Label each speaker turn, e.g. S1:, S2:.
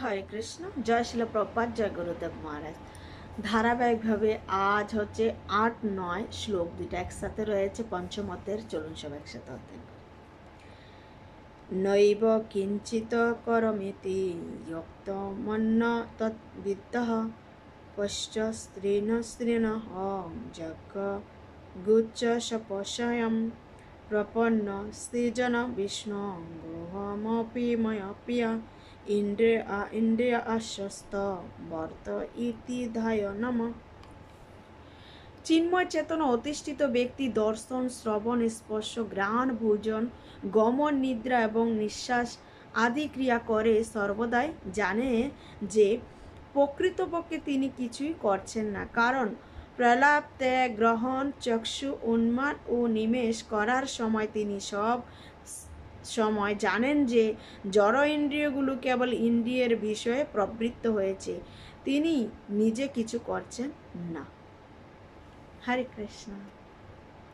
S1: হরে কৃষ্ণ, জয় শিল প্রপাত জয় গুরুদেব মহারাজ। ধারাবাহিকভাবে আজ হচ্ছে আট, নয় শ্লোক দুইটা একসাথে রয়েছে, পঞ্চমতের, চলুন সব একসাথে হতে নৈব কিঞ্চিত করমিতি যুক্ত মন্ন তদ্বিদ্য পশ্চ স্ত্রীণ স্ত্রীণ যজ্ঞ গুচ্চ সপশয়ম, প্রপন্ন সৃজন বিষ্ণু গৃহমপি ময়প্রিয় ইন্দ্রিয় ইন্দ্রিয় আশ্বস্ত, বর্ত ইতি ধায় নম। চিন্ময় চেতনা অতিষ্ঠিত ব্যক্তি, দর্শন, শ্রবণ, স্পর্শ গ্রাণ ভোজন, গমন, নিদ্রা এবং নিঃশ্বাস আদি ক্রিয়া করে সর্বদাই জানে যে প্রকৃতপক্ষে তিনি কিছুই করছেন না। কারণ প্রলাপ, ত্যাগ, গ্রহণ, চক্ষু, উন্মাদ ও নিমেষ করার সময় তিনি সব সময় জানেন যে জড় ইন্দ্রিয়গুলো কেবল ইন্দ্রিয়ের বিষয়ে প্রবৃত্ত হয়েছে, তিনি নিজে কিছু করছেন না। হরে কৃষ্ণ।